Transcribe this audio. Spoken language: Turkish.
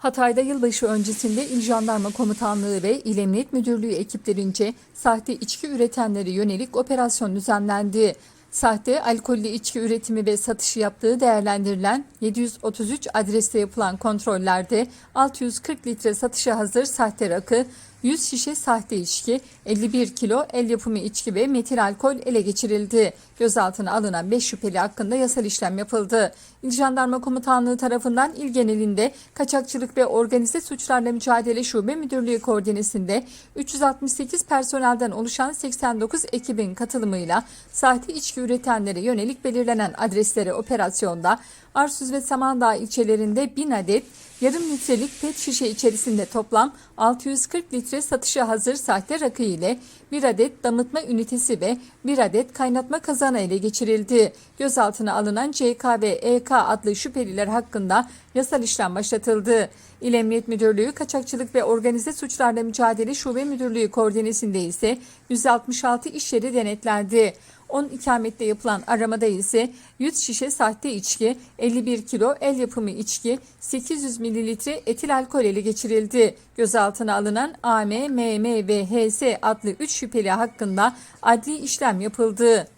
Hatay'da yılbaşı öncesinde İl Jandarma Komutanlığı ve İl Emniyet Müdürlüğü ekiplerince sahte içki üretenlere yönelik operasyon düzenlendi. Sahte alkollü içki üretimi ve satışı yaptığı değerlendirilen 733 adreste yapılan kontrollerde 640 litre satışa hazır sahte rakı, 100 şişe sahte içki, 51 kilo el yapımı içki ve metil alkol ele geçirildi. Gözaltına alınan 5 şüpheli hakkında yasal işlem yapıldı. İl Jandarma Komutanlığı tarafından il genelinde kaçakçılık ve organize suçlarla mücadele şube müdürlüğü koordinesinde 368 personelden oluşan 89 ekibin katılımıyla sahte içki üretenlere yönelik belirlenen adreslere operasyonda Arsuz ve Samandağ ilçelerinde 1000 adet yarım litrelik pet şişe içerisinde toplam 640 litre satışa hazır sahte rakı ile bir adet damıtma ünitesi ve bir adet kaynatma kazanı ele geçirildi. Gözaltına alınan CK ve EK adlı şüpheliler hakkında yasal işlem başlatıldı. İl Emniyet Müdürlüğü Kaçakçılık ve Organize Suçlarla Mücadele Şube Müdürlüğü koordinesinde ise 166 iş yeri denetlendi. 10 ikamette yapılan aramada ise 100 şişe sahte içki, 51 kilo el yapımı içki, 800 mililitre etil alkol ele geçirildi. Gözaltına alınan AM, MM ve HS adlı 3 şüpheli hakkında adli işlem yapıldı.